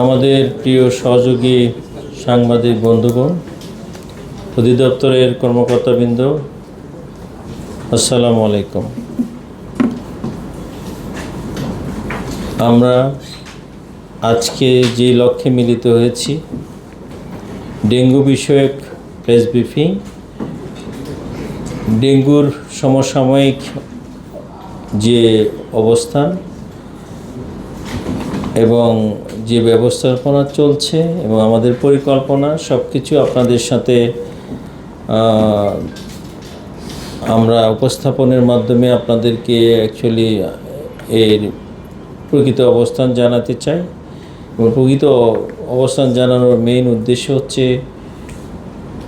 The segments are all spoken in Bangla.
আমাদের প্রিয় সহযোগী সাংবাদিক বন্ধুগণ, অধিদপ্তরের কর্মকর্তাবৃন্দ, আসসালামু আলাইকুম। আমরা আজকে যে লক্ষ্যে মিলিত হয়েছি, ডেঙ্গু বিষয়ক প্রেস ব্রিফিং, ডেঙ্গুর সমসাময়িক যে অবস্থান এবং যে ব্যবস্থাপনা চলছে এবং আমাদের পরিকল্পনা সব কিছু আপনাদের সাথে আমরা উপস্থাপনের মাধ্যমে আপনাদেরকে অ্যাকচুয়ালি এর প্রকৃত অবস্থান জানাতে চাই। এবং প্রকৃত অবস্থান জানানোর মেইন উদ্দেশ্য হচ্ছে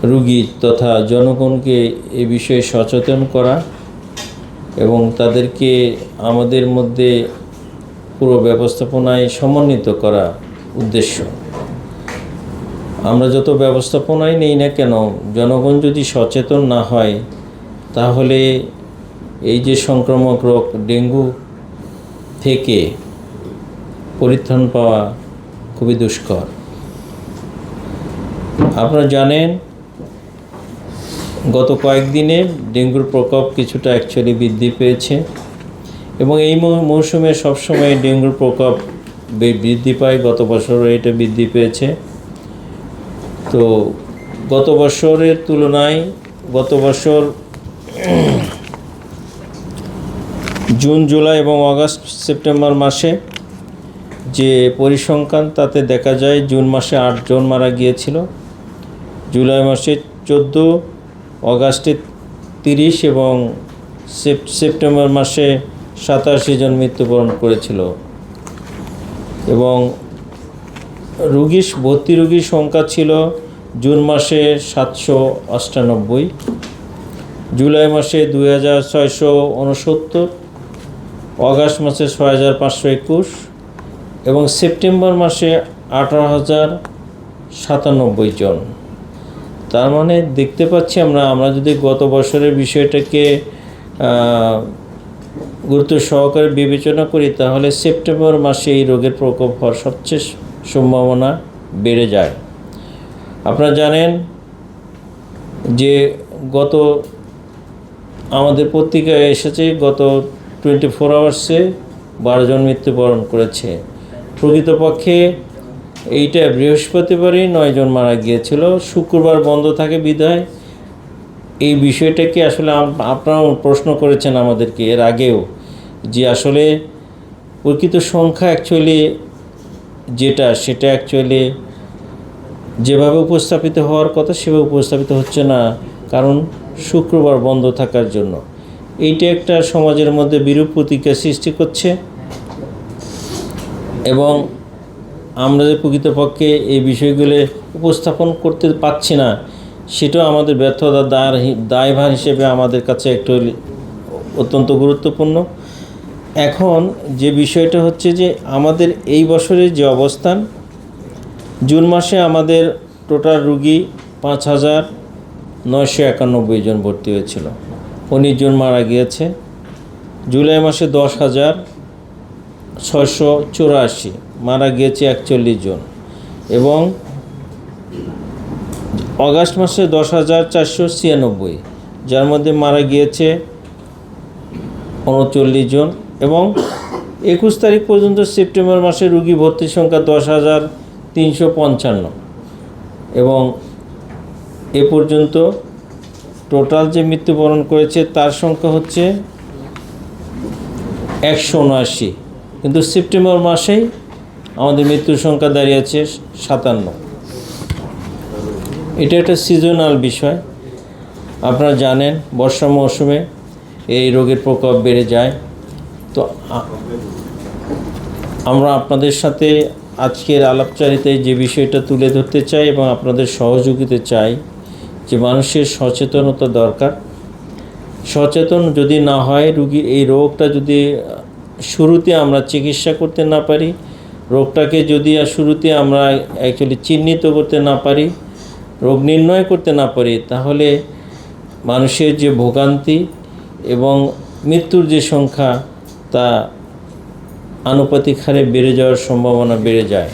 রুগী তথা জনগণকে এ বিষয়ে সচেতন করা এবং তাদেরকে আমাদের মধ্যে পুরো ব্যবস্থাপনায় সমন্বিত করা উদ্দেশ্য। আমরা যত ব্যবস্থাপনায় নেই না কেন, জনগণ যদি সচেতন না হয়, তাহলে এই যে সংক্রামক রোগ, ডেঙ্গু থেকে পরিত্রাণ পাওয়া খুবই দুষ্কর। আপনারা জানেন, গত কয়েকদিনে ডেঙ্গুর প্রকোপ কিছুটা অ্যাকচুয়ালি বৃদ্ধি পেয়েছে। এবং এই মৌসুমে সবসময় ডেঙ্গুর প্রকোপ বৃদ্ধি পায়। গত বছরও এটা বৃদ্ধি পেয়েছে। তো গত বছরের তুলনায় গত বছর জুন, জুলাই এবং আগস্ট সেপ্টেম্বর মাসে যে পরিসংখ্যান, তাতে দেখা যায় জুন মাসে আটজন মারা গিয়েছিল। জুলাই মাসে চোদ্দ, অগাস্টে তিরিশ এবং সেপ্টেম্বর মাসে সাতাশি জন মৃত্যুবরণ করেছিল। এবং রুগী ভর্তি রুগীর সংখ্যা ছিল জুন মাসে সাতশো অষ্টানব্বই জুলাই মাসে দুই হাজার ছয়শো উনসত্তর, অগাস্ট মাসে ছয় হাজার পাঁচশো একুশ এবং সেপ্টেম্বর মাসে আঠারো হাজার সাতানব্বই জন। তার মানে দেখতে পাচ্ছি আমরা আমরা যদি গত বছরের বিষয়টাকে গুরুত্ব সহকারে বিবেচনা করি, তাহলে সেপ্টেম্বর মাসে এই রোগের প্রকোপ হওয়ার সবচেয়ে সম্ভাবনা বেড়ে যায়। আপনারা জানেন যে গত আমাদের পত্রিকায় এসেছে, গত টোয়েন্টি ফোর আওয়ার্সে বারোজন মৃত্যুবরণ করেছে। প্রকৃতপক্ষে এইটা বৃহস্পতিবারই নয়জন মারা গিয়েছিল, শুক্রবার বন্ধ থাকে বিদায়। এই বিষয়টাকে আসলে আপ- আপনারাও প্রশ্ন করেছেন আমাদেরকে এর আগেও, যে আসলে প্রকৃত সংখ্যা অ্যাকচুয়ালি যেটা, সেটা অ্যাকচুয়ালি যেভাবে উপস্থাপিত হওয়ার কথা সেভাবে উপস্থাপিত হচ্ছে না, কারণ শুক্রবার বন্ধ থাকার জন্য। এইটা একটা সমাজের মধ্যে বিরূপ প্রতিক্রিয়া সৃষ্টি করছে এবং আমরা যে প্রকৃতপক্ষে এই বিষয়গুলো উপস্থাপন করতে পারছি না সেটাও আমাদের ব্যর্থতা দায় দায়ভার হিসেবে আমাদের কাছে একটু অত্যন্ত গুরুত্বপূর্ণ। এখন যে বিষয়টা হচ্ছে যে আমাদের এই বছরের যে অবস্থান, জুন মাসে আমাদের টোটাল রুগী পাঁচ হাজার নয়শো একানব্বই জন ভর্তি হয়েছিল। উনিশ জন মারা গিয়েছে। জুলাই মাসে দশ হাজার ছয়শো চুরাশি, মারা গিয়েছে একচল্লিশ জন। এবং অগাস্ট মাসে দশ হাজার চারশো ছিয়ানব্বই, যার মধ্যে মারা গিয়েছে উনচল্লিশ জন এবং একুশ তারিখ পর্যন্ত সেপ্টেম্বর মাসে রুগী ভর্তির সংখ্যা দশ হাজার তিনশো পঞ্চান্ন এবং এ পর্যন্ত টোটাল যে মৃত্যুবরণ করেছে তার সংখ্যা হচ্ছে একশো উনআশি। কিন্তু সেপ্টেম্বর মাসেই আমাদের মৃত্যুর সংখ্যা দাঁড়িয়েছে সাতান্ন। এটা একটা সিজনাল বিষয়। আপনারা জানেন, বর্ষা মৌসুমে এই রোগের প্রকোপ বেড়ে যায়। তো আমরা আপনাদের সাথে আজকের আলাপচারিতায় যে বিষয়টা তুলে ধরতে চাই এবং আপনাদের সহযোগিতা চাই, যে মানুষের সচেতনতা দরকার। সচেতন যদি না হয়, রুগী, এই রোগটা যদি, শুরুতে আমরা চিকিৎসা করতে না পারি, রোগটাকে যদি শুরুতে আমরা অ্যাকচুয়ালি চিহ্নিত করতে না পারি রোগ নির্ণয় করতে না পারি, তাহলে মানুষের যে ভোগান্তি এবং মৃত্যুর যে সংখ্যা তা আনুপাতিক হারে বেড়ে যাওয়ার সম্ভাবনা বেড়ে যায়।